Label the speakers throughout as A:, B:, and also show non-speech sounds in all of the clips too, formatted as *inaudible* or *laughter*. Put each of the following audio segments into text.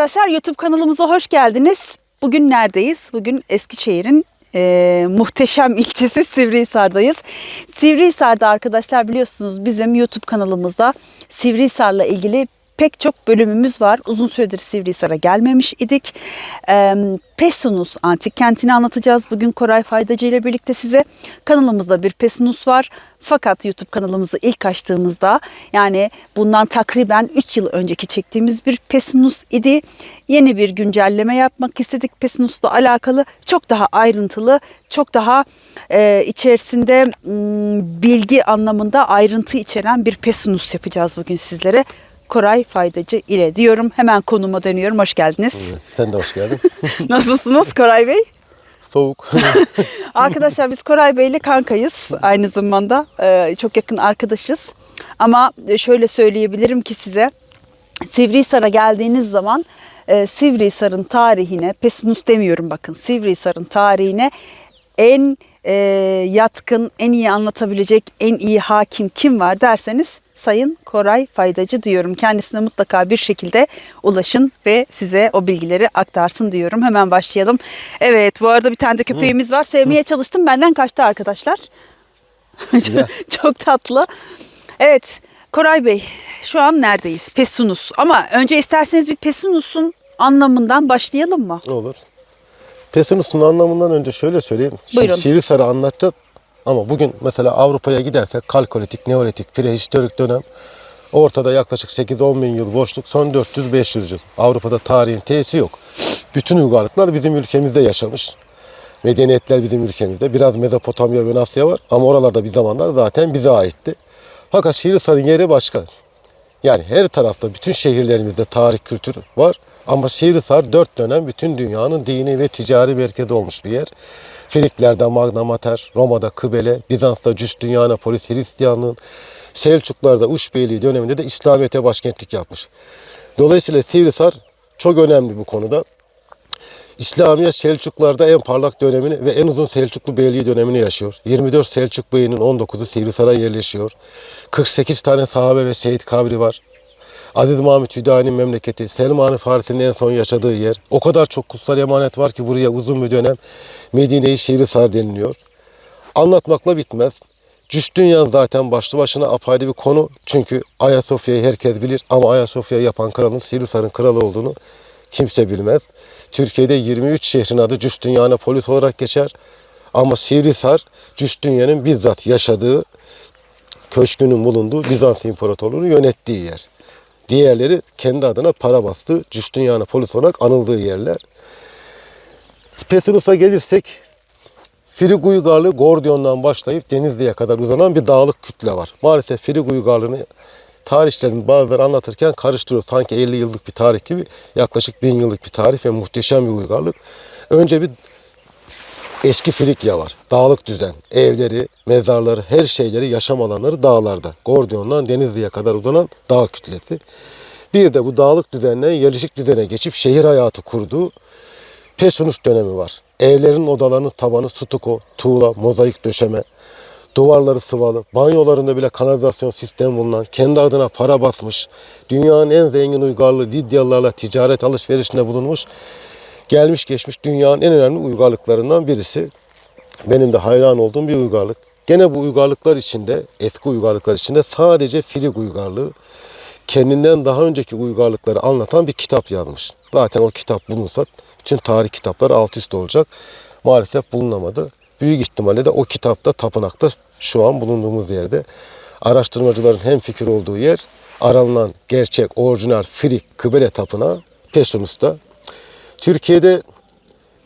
A: Arkadaşlar YouTube kanalımıza hoş geldiniz. Bugün neredeyiz? Bugün Eskişehir'in e, muhteşem ilçesi Sivrihisar'dayız. Sivrihisar'da arkadaşlar biliyorsunuz bizim YouTube kanalımızda Sivrihisar'la ilgili pek çok bölümümüz var. Uzun süredir Sivrihisar'a gelmemiş idik. E, Pesunus antik kentini anlatacağız. Bugün Koray Faydacı ile birlikte size kanalımızda bir Pesunus var. Fakat YouTube kanalımızı ilk açtığımızda yani bundan takriben 3 yıl önceki çektiğimiz bir Pesinus idi. Yeni bir güncelleme yapmak istedik Pesinus'la alakalı. Çok daha ayrıntılı, çok daha e, içerisinde m, bilgi anlamında ayrıntı içeren bir Pesinus yapacağız bugün sizlere. Koray Faydacı ile diyorum. Hemen konuma dönüyorum. Hoş geldiniz.
B: Sen de hoş geldin. *laughs*
A: Nasılsınız Koray Bey?
B: Soğuk. *laughs*
A: Arkadaşlar biz Koray Bey ile kankayız aynı zamanda. Ee, çok yakın arkadaşız. Ama şöyle söyleyebilirim ki size Sivrihisar'a geldiğiniz zaman e, Sivrihisar'ın tarihine, Pesunus demiyorum bakın Sivrihisar'ın tarihine en e, yatkın, en iyi anlatabilecek, en iyi hakim kim var derseniz Sayın Koray Faydacı diyorum. Kendisine mutlaka bir şekilde ulaşın ve size o bilgileri aktarsın diyorum. Hemen başlayalım. Evet bu arada bir tane de köpeğimiz var. Sevmeye çalıştım benden kaçtı arkadaşlar. *laughs* Çok tatlı. Evet Koray Bey şu an neredeyiz? Pesunus. Ama önce isterseniz bir Pesunus'un anlamından başlayalım mı?
B: olur. Pesinus'un anlamından önce şöyle söyleyeyim.
A: Buyurun.
B: Şimdi Şirisar'ı anlatacağız. Ama bugün mesela Avrupa'ya gidersek kalkolitik, neolitik, prehistorik dönem ortada yaklaşık 8-10 bin yıl boşluk son 400-500 yıl. Avrupa'da tarihin T'si yok. Bütün uygarlıklar bizim ülkemizde yaşamış. Medeniyetler bizim ülkemizde. Biraz Mezopotamya ve Asya var ama oralarda bir zamanlar zaten bize aitti. Fakat Şirisar'ın yeri başka. Yani her tarafta bütün şehirlerimizde tarih kültür var. Ama Şehrisar dört dönem bütün dünyanın dini ve ticari merkezi olmuş bir yer. Frikler'de Magna Mater, Roma'da Kıbele, Bizans'ta Justiniana Polis Hristiyanlığın, Selçuklar'da Uşbeyliği döneminde de İslamiyet'e başkentlik yapmış. Dolayısıyla Sivrisar çok önemli bu konuda. İslamiyet Selçuklarda en parlak dönemini ve en uzun Selçuklu beyliği dönemini yaşıyor. 24 Selçuk beyinin 19'u Sivrisar'a yerleşiyor. 48 tane sahabe ve şehit kabri var. Aziz Mahmut Hüdayi'nin memleketi, Selman-ı Farisi'nin en son yaşadığı yer. O kadar çok kutsal emanet var ki buraya uzun bir dönem Medine-i Şehrisar deniliyor. Anlatmakla bitmez. Cüstünyan zaten başlı başına apayrı bir konu. Çünkü Ayasofya'yı herkes bilir ama Ayasofya'yı yapan kralın Sivrisar'ın kralı olduğunu kimse bilmez. Türkiye'de 23 şehrin adı Cüstünyan'a polis olarak geçer. Ama Sivrisar Cüstünyan'ın bizzat yaşadığı, köşkünün bulunduğu Bizans İmparatorluğu'nu yönettiği yer. Diğerleri kendi adına para bastı, Cüstünyan'a polis olarak anıldığı yerler. Petrus'a gelirsek Frig uygarlığı Gordion'dan başlayıp Denizli'ye kadar uzanan bir dağlık kütle var. Maalesef Frig uygarlığını tarihçilerin bazıları anlatırken karıştırıyor. Sanki 50 yıllık bir tarih gibi yaklaşık 1000 yıllık bir tarih ve muhteşem bir uygarlık. Önce bir eski Frikya var. Dağlık düzen. Evleri, mezarları, her şeyleri, yaşam alanları dağlarda. Gordion'dan Denizli'ye kadar uzanan dağ kütlesi. Bir de bu dağlık düzenden yerleşik düzene geçip şehir hayatı kurduğu Pesunus dönemi var. Evlerin odalarının tabanı stuko, tuğla, mozaik döşeme, duvarları sıvalı, banyolarında bile kanalizasyon sistemi bulunan, kendi adına para basmış, dünyanın en zengin uygarlığı Lidyalılarla ticaret alışverişinde bulunmuş, gelmiş geçmiş dünyanın en önemli uygarlıklarından birisi. Benim de hayran olduğum bir uygarlık. Gene bu uygarlıklar içinde, eski uygarlıklar içinde sadece Frig uygarlığı kendinden daha önceki uygarlıkları anlatan bir kitap yazmış. Zaten o kitap bulunsa bütün tarih kitapları alt üst olacak. Maalesef bulunamadı. Büyük ihtimalle de o kitapta tapınakta şu an bulunduğumuz yerde. Araştırmacıların hem fikir olduğu yer aranan gerçek orijinal Frig Kıbele Tapınağı Pesunus'ta. Türkiye'de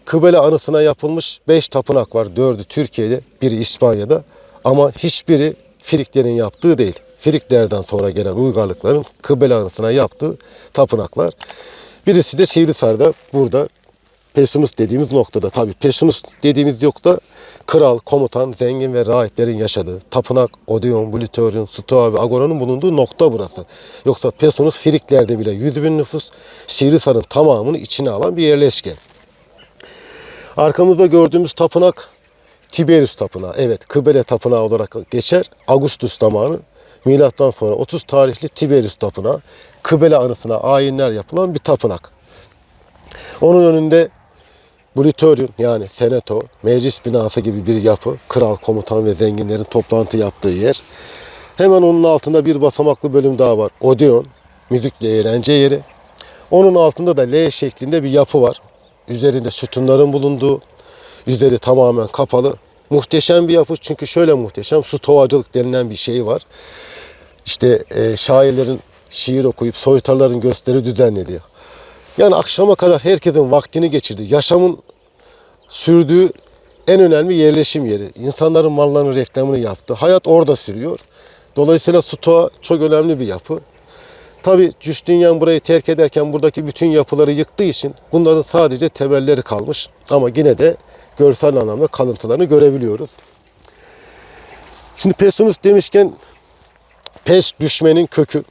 B: Kıbele anısına yapılmış 5 tapınak var. 4'ü Türkiye'de, biri İspanya'da. Ama hiçbiri Friklerin yaptığı değil. Friklerden sonra gelen uygarlıkların Kıbele anısına yaptığı tapınaklar. Birisi de Sivrisar'da burada Pesunus dediğimiz noktada. Tabi Pesunus dediğimiz yok da kral, komutan, zengin ve rahiplerin yaşadığı tapınak, Odeon, Blitorion, Stoa ve Agora'nın bulunduğu nokta burası. Yoksa Pesunus Friklerde bile 100 bin nüfus Sivrisar'ın tamamını içine alan bir yerleşke. Arkamızda gördüğümüz tapınak Tiberius Tapınağı. Evet, Kıbele Tapınağı olarak geçer. Augustus zamanı Milattan sonra 30 tarihli Tiberius Tapınağı, Kıbele anısına ayinler yapılan bir tapınak. Onun önünde Brutorium yani senato, meclis binası gibi bir yapı, kral, komutan ve zenginlerin toplantı yaptığı yer. Hemen onun altında bir basamaklı bölüm daha var. Odeon, müzikle eğlence yeri. Onun altında da L şeklinde bir yapı var. Üzerinde sütunların bulunduğu, üzeri tamamen kapalı. Muhteşem bir yapı çünkü şöyle muhteşem, su tovacılık denilen bir şey var. İşte e, şairlerin şiir okuyup soytarların gösteri düzenlediği. Yani akşama kadar herkesin vaktini geçirdiği, yaşamın sürdüğü en önemli yerleşim yeri. İnsanların mallarının reklamını yaptı. Hayat orada sürüyor. Dolayısıyla Stoa çok önemli bir yapı. Tabi Justinian burayı terk ederken buradaki bütün yapıları yıktığı için bunların sadece temelleri kalmış. Ama yine de görsel anlamda kalıntılarını görebiliyoruz. Şimdi Pesunus demişken pes düşmenin kökü.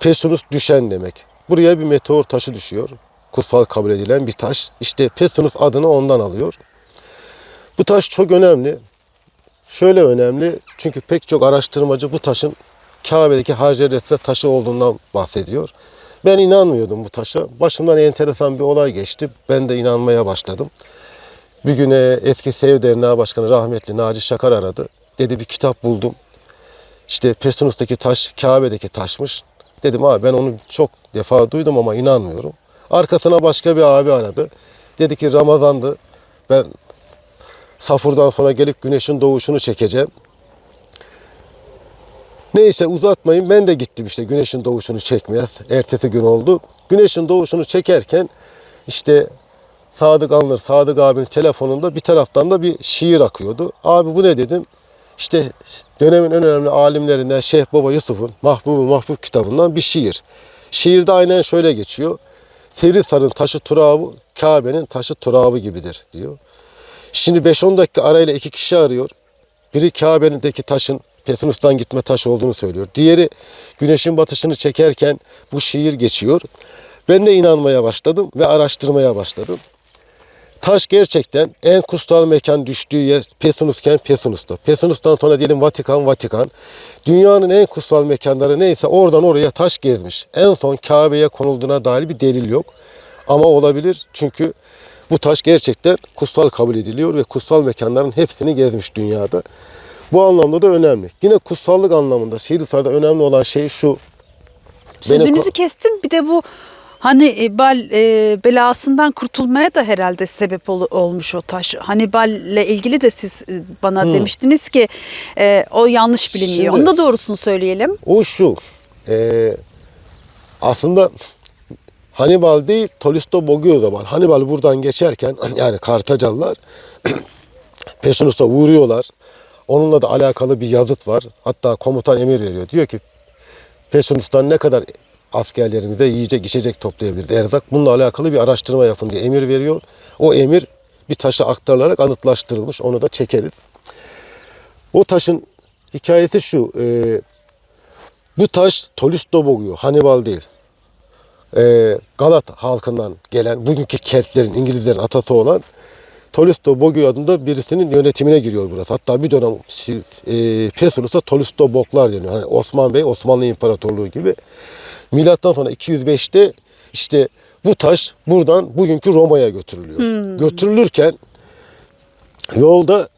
B: Pesunus düşen demek. Buraya bir meteor taşı düşüyor. Kutsal kabul edilen bir taş. İşte Pesunus adını ondan alıyor. Bu taş çok önemli. Şöyle önemli çünkü pek çok araştırmacı bu taşın Kabe'deki Hacer Esved taşı olduğundan bahsediyor. Ben inanmıyordum bu taşa. Başımdan enteresan bir olay geçti. Ben de inanmaya başladım. Bir güne eski Sev Derneği Başkanı rahmetli Naci Şakar aradı. Dedi bir kitap buldum. İşte Pestunus'taki taş Kabe'deki taşmış. Dedim abi ben onu çok defa duydum ama inanmıyorum. Arkasına başka bir abi aradı. Dedi ki Ramazan'dı. Ben safurdan sonra gelip güneşin doğuşunu çekeceğim. Neyse uzatmayın ben de gittim işte güneşin doğuşunu çekmeye. Ertesi gün oldu. Güneşin doğuşunu çekerken işte Sadık Anlar, Sadık abinin telefonunda bir taraftan da bir şiir akıyordu. Abi bu ne dedim. İşte dönemin en önemli alimlerinden Şeyh Baba Yusuf'un Mahbubu Mahbub kitabından bir şiir. Şiirde aynen şöyle geçiyor. Ferisar'ın taşı turabı Kabe'nin taşı turabı gibidir diyor. Şimdi 5-10 dakika arayla iki kişi arıyor. Biri Kabe'deki taşın Petrus'tan gitme taşı olduğunu söylüyor. Diğeri güneşin batışını çekerken bu şiir geçiyor. Ben de inanmaya başladım ve araştırmaya başladım. Taş gerçekten en kutsal mekan düştüğü yer Pesunusken Pesunus'ta. Pesunus'tan sonra diyelim Vatikan, Vatikan. Dünyanın en kutsal mekanları neyse oradan oraya taş gezmiş. En son Kabe'ye konulduğuna dair bir delil yok. Ama olabilir çünkü bu taş gerçekten kutsal kabul ediliyor ve kutsal mekanların hepsini gezmiş dünyada. Bu anlamda da önemli. Yine kutsallık anlamında Şiirisar'da önemli olan şey şu. Benim
A: Sözünüzü
B: ko-
A: kestim. Bir de bu hani e, e, belasından kurtulmaya da herhalde sebep ol- olmuş o taş. Hannibal'le ilgili de siz e, bana demiştiniz ki e, o yanlış biliniyor.
B: Şimdi-
A: Onu da doğrusunu söyleyelim.
B: O şu. e, aslında Hannibal değil Tolisto o zaman. Hannibal buradan geçerken *clears throat* yani Kartacalılar *clears throat* Pesunus'a vuruyorlar. Onunla da alakalı bir yazıt var. Hatta komutan emir veriyor. Diyor ki Pesunus'tan ne kadar askerlerimize yiyecek içecek toplayabiliriz erzak. Bununla alakalı bir araştırma yapın diye emir veriyor. O emir bir taşa aktarılarak anıtlaştırılmış. Onu da çekeriz. O taşın hikayesi şu. e, bu taş Tolisto boguyor. Hannibal değil. Ee, Galat halkından gelen bugünkü Keltlerin, İngilizlerin atası olan Tolisto Bogu adında birisinin yönetimine giriyor burası. Hatta bir dönem e, Pesunus'a Tolisto Boklar deniyor. Hani Osman Bey, Osmanlı İmparatorluğu gibi. Milattan sonra 205'te işte bu taş buradan bugünkü Roma'ya götürülüyor. Götürülürken yolda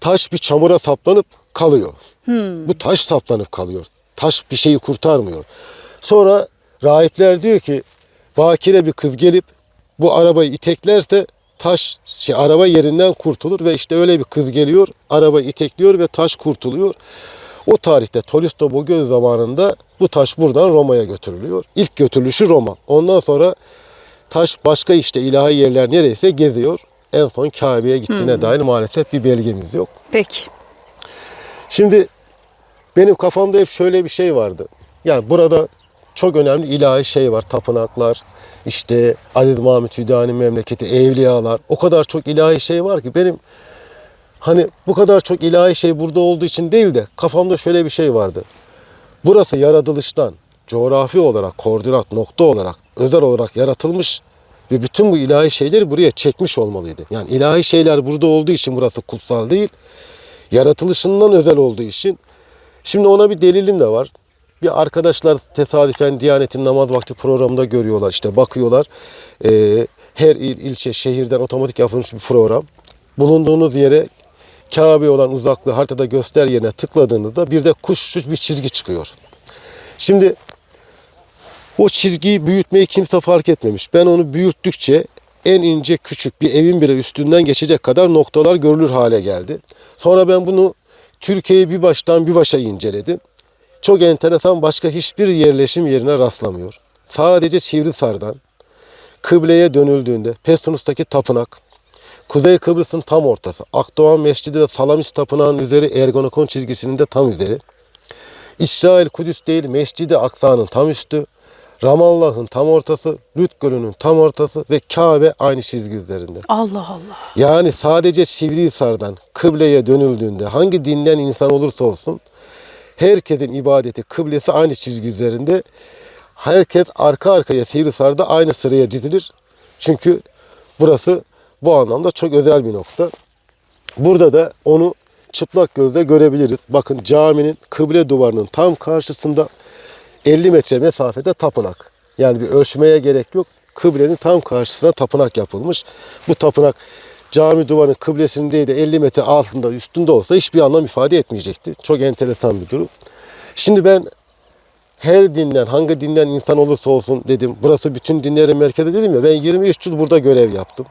B: taş bir çamura saplanıp kalıyor. Bu taş saplanıp kalıyor. Taş bir şeyi kurtarmıyor. Sonra rahipler diyor ki bakire bir kız gelip bu arabayı iteklerse taş şey araba yerinden kurtulur ve işte öyle bir kız geliyor arabayı itekliyor ve taş kurtuluyor. O tarihte Tolisto Bogöz zamanında bu taş buradan Roma'ya götürülüyor. İlk götürülüşü Roma. Ondan sonra taş başka işte ilahi yerler nereyse geziyor. En son Kabe'ye gittiğine dair maalesef bir belgemiz yok.
A: Peki.
B: Şimdi benim kafamda hep şöyle bir şey vardı. Yani burada çok önemli ilahi şey var. Tapınaklar, işte Aziz Mahmut Hüdayi'nin memleketi, evliyalar. O kadar çok ilahi şey var ki benim hani bu kadar çok ilahi şey burada olduğu için değil de kafamda şöyle bir şey vardı. Burası yaratılıştan coğrafi olarak, koordinat nokta olarak, özel olarak yaratılmış ve bütün bu ilahi şeyleri buraya çekmiş olmalıydı. Yani ilahi şeyler burada olduğu için burası kutsal değil. Yaratılışından özel olduğu için Şimdi ona bir delilim de var. Bir arkadaşlar tesadüfen Diyanet'in namaz vakti programında görüyorlar işte bakıyorlar. Ee, her il, ilçe, şehirden otomatik yapılmış bir program. Bulunduğunuz yere Kabe olan uzaklığı haritada göster yerine tıkladığınızda bir de kuşsuz bir çizgi çıkıyor. Şimdi o çizgiyi büyütmeyi kimse fark etmemiş. Ben onu büyüttükçe en ince küçük bir evin bile üstünden geçecek kadar noktalar görülür hale geldi. Sonra ben bunu Türkiye'yi bir baştan bir başa inceledim. Çok enteresan başka hiçbir yerleşim yerine rastlamıyor. Sadece Sivrisar'dan kıbleye dönüldüğünde Pestunus'taki tapınak, Kuzey Kıbrıs'ın tam ortası, Akdoğan Mescidi ve Salamis Tapınağı'nın üzeri Ergonokon çizgisinin de tam üzeri. İsrail Kudüs değil Mescid-i Aksa'nın tam üstü, Ramallah'ın tam ortası, Lüt Gölü'nün tam ortası ve Kabe aynı çizgi üzerinde.
A: Allah Allah.
B: Yani sadece Sivrihisar'dan kıbleye dönüldüğünde hangi dinden insan olursa olsun herkesin ibadeti, kıblesi aynı çizgi üzerinde. Herkes arka arkaya Sivrihisar'da aynı sıraya dizilir. Çünkü burası bu anlamda çok özel bir nokta. Burada da onu çıplak gözle görebiliriz. Bakın caminin kıble duvarının tam karşısında 50 metre mesafede tapınak. Yani bir ölçmeye gerek yok. Kıblenin tam karşısına tapınak yapılmış. Bu tapınak cami duvarının de 50 metre altında üstünde olsa hiçbir anlam ifade etmeyecekti. Çok enteresan bir durum. Şimdi ben her dinden, hangi dinden insan olursa olsun dedim. Burası bütün dinlerin merkezi dedim ya. Ben 23 yıl burada görev yaptım.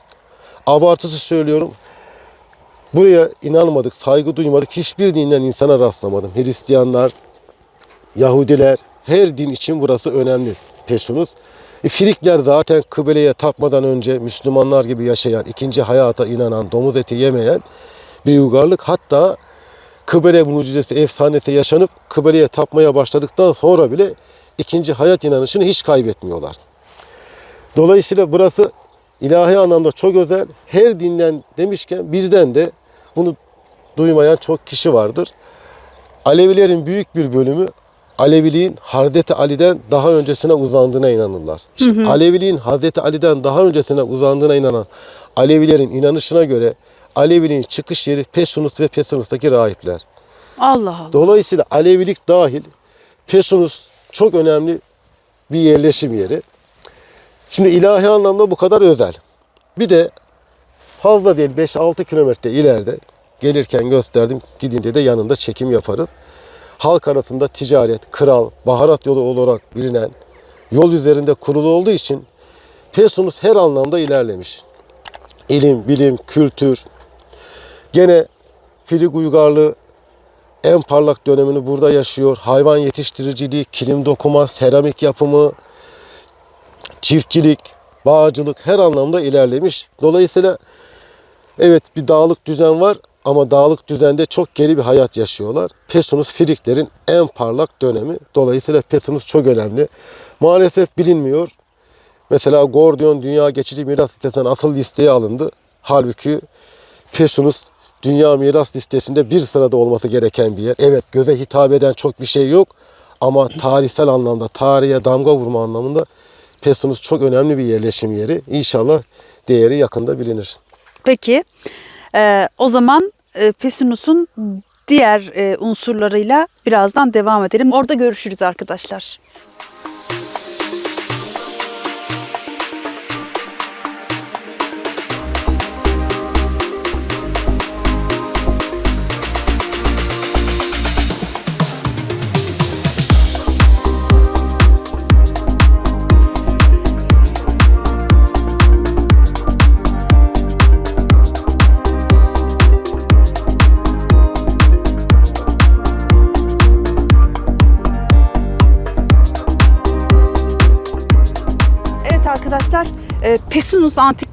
B: Abartısı söylüyorum. Buraya inanmadık, saygı duymadık. Hiçbir dinden insana rastlamadım. Hristiyanlar, Yahudiler, her din için burası önemli. Peşunuz. E, Frikler zaten kıbleye tapmadan önce Müslümanlar gibi yaşayan, ikinci hayata inanan, domuz eti yemeyen bir uygarlık. Hatta kıble mucizesi, efsanesi yaşanıp kıbleye tapmaya başladıktan sonra bile ikinci hayat inanışını hiç kaybetmiyorlar. Dolayısıyla burası ilahi anlamda çok özel. Her dinden demişken bizden de bunu duymayan çok kişi vardır. Alevilerin büyük bir bölümü Aleviliğin Hazreti Ali'den daha öncesine uzandığına inanırlar. İşte Aleviliğin Hazreti Ali'den daha öncesine uzandığına inanan Alevilerin inanışına göre Aleviliğin çıkış yeri Pesunus ve Pesunus'taki rahipler.
A: Allah Allah.
B: Dolayısıyla Alevilik dahil Pesunus çok önemli bir yerleşim yeri. Şimdi ilahi anlamda bu kadar özel. Bir de fazla değil 5-6 kilometre ileride gelirken gösterdim. Gidince de yanında çekim yaparız. Halk arasında ticaret, kral, baharat yolu olarak bilinen yol üzerinde kurulu olduğu için Pesunus her anlamda ilerlemiş. İlim, bilim, kültür. Gene Frig uygarlığı en parlak dönemini burada yaşıyor. Hayvan yetiştiriciliği, kilim dokuma, seramik yapımı, çiftçilik, bağcılık her anlamda ilerlemiş. Dolayısıyla evet bir dağlık düzen var ama dağlık düzende çok geri bir hayat yaşıyorlar. Pesunus Friklerin en parlak dönemi. Dolayısıyla Pesunus çok önemli. Maalesef bilinmiyor. Mesela Gordion Dünya Geçici Miras Listesi'nden asıl listeye alındı. Halbuki Pesunus Dünya Miras Listesi'nde bir sırada olması gereken bir yer. Evet göze hitap eden çok bir şey yok. Ama tarihsel anlamda, tarihe damga vurma anlamında Pesunus çok önemli bir yerleşim yeri. İnşallah değeri yakında bilinir.
A: Peki e, o zaman e, Pesinus'un diğer e, unsurlarıyla birazdan devam edelim. Orada görüşürüz arkadaşlar.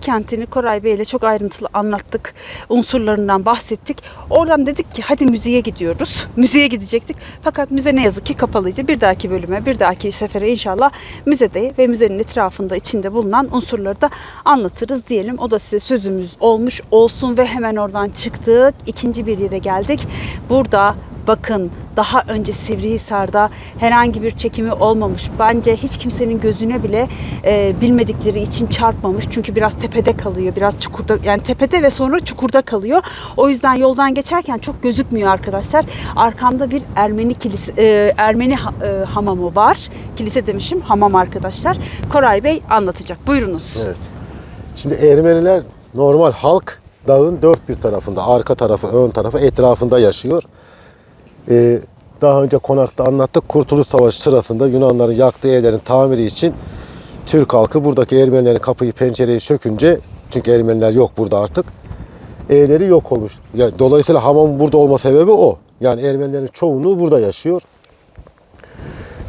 A: Kentini Koray Bey ile çok ayrıntılı anlattık. Unsurlarından bahsettik. Oradan dedik ki hadi müzeye gidiyoruz. *laughs* Müzeye gidecektik. Fakat müze ne yazık ki kapalıydı. Bir dahaki bölüme, bir dahaki sefere inşallah müzede ve müzenin etrafında içinde bulunan unsurları da anlatırız diyelim. O da size sözümüz olmuş olsun ve hemen oradan çıktık. İkinci bir yere geldik. Burada bakın daha önce Sivrihisar'da herhangi bir çekimi olmamış. Bence hiç kimsenin gözüne bile e, bilmedikleri için çarpmamış. Çünkü biraz tepede kalıyor. Biraz çukurda yani tepede ve sonra çukurda kalıyor. O yüzden yoldan geçerken çok gözükmüyor arkadaşlar. Arkamda bir Ermeni kilise e, Ermeni ha- e, hamamı var. Kilise demişim hamam arkadaşlar. Koray Bey anlatacak. Buyurunuz.
B: Evet. Şimdi Ermeniler normal halk dağın dört bir tarafında, arka tarafı, ön tarafı, etrafında yaşıyor. Ee, daha önce konakta anlattık. Kurtuluş Savaşı sırasında Yunanların yaktığı evlerin tamiri için Türk halkı buradaki Ermenilerin kapıyı pencereyi sökünce çünkü Ermeniler yok burada artık. Evleri yok olmuş. Yani dolayısıyla hamamın burada olma sebebi o. Yani Ermenilerin çoğunluğu burada yaşıyor.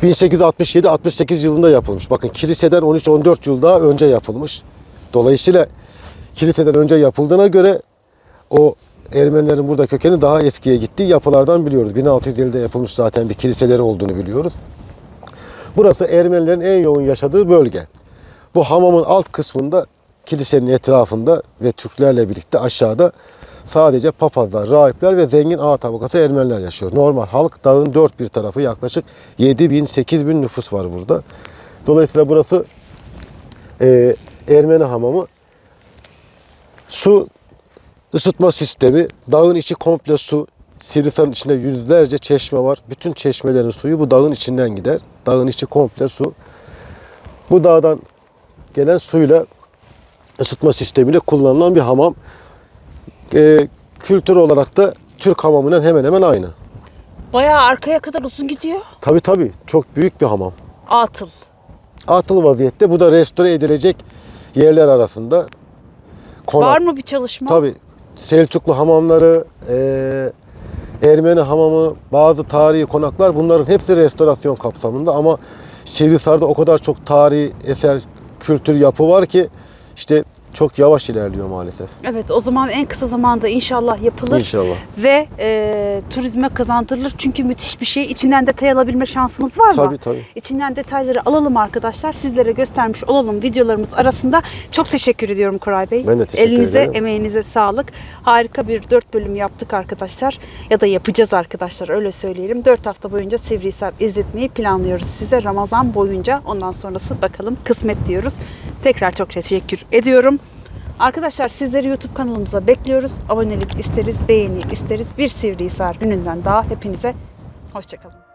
B: 1867-68 yılında yapılmış. Bakın kiliseden 13-14 yıl daha önce yapılmış. Dolayısıyla kiliseden önce yapıldığına göre o Ermenilerin burada kökeni daha eskiye gittiği yapılardan biliyoruz. 1650'de yapılmış zaten bir kiliseleri olduğunu biliyoruz. Burası Ermenilerin en yoğun yaşadığı bölge. Bu hamamın alt kısmında kilisenin etrafında ve Türklerle birlikte aşağıda sadece papazlar, rahipler ve zengin A tabakası Ermeniler yaşıyor. Normal halk dağın dört bir tarafı yaklaşık 7 bin, 8 bin nüfus var burada. Dolayısıyla burası e, Ermeni hamamı. Su ısıtma sistemi, dağın içi komple su. Sivrisar'ın içinde yüzlerce çeşme var. Bütün çeşmelerin suyu bu dağın içinden gider. Dağın içi komple su. Bu dağdan gelen suyla ısıtma sistemiyle kullanılan bir hamam. Ee, kültür olarak da Türk hamamının hemen hemen aynı.
A: Bayağı arkaya kadar uzun gidiyor.
B: Tabi tabi çok büyük bir hamam.
A: Atıl.
B: Atıl vaziyette bu da restore edilecek yerler arasında. Konak-
A: Var mı bir çalışma?
B: Tabii Selçuklu hamamları, eee, Ermeni hamamı, bazı tarihi konaklar bunların hepsi restorasyon kapsamında. Ama Sivrisar'da o kadar çok tarihi eser, kültür yapı var ki işte çok yavaş ilerliyor maalesef.
A: Evet o zaman en kısa zamanda inşallah yapılır.
B: İnşallah.
A: Ve e, turizme kazandırılır. Çünkü müthiş bir şey. İçinden detay alabilme şansımız var mı?
B: Tabii, tabii.
A: İçinden detayları alalım arkadaşlar. Sizlere göstermiş olalım videolarımız arasında. Çok teşekkür ediyorum Koray Bey.
B: Ben de teşekkür
A: Elinize,
B: ederim.
A: emeğinize sağlık. Harika bir dört bölüm yaptık arkadaşlar. Ya da yapacağız arkadaşlar öyle söyleyelim. Dört hafta boyunca Sivrihisar izletmeyi planlıyoruz size Ramazan boyunca. Ondan sonrası bakalım kısmet diyoruz. Tekrar çok teşekkür ediyorum. Arkadaşlar sizleri YouTube kanalımıza bekliyoruz. Abonelik isteriz, beğeni isteriz. Bir Sivrihisar ününden daha hepinize hoşçakalın.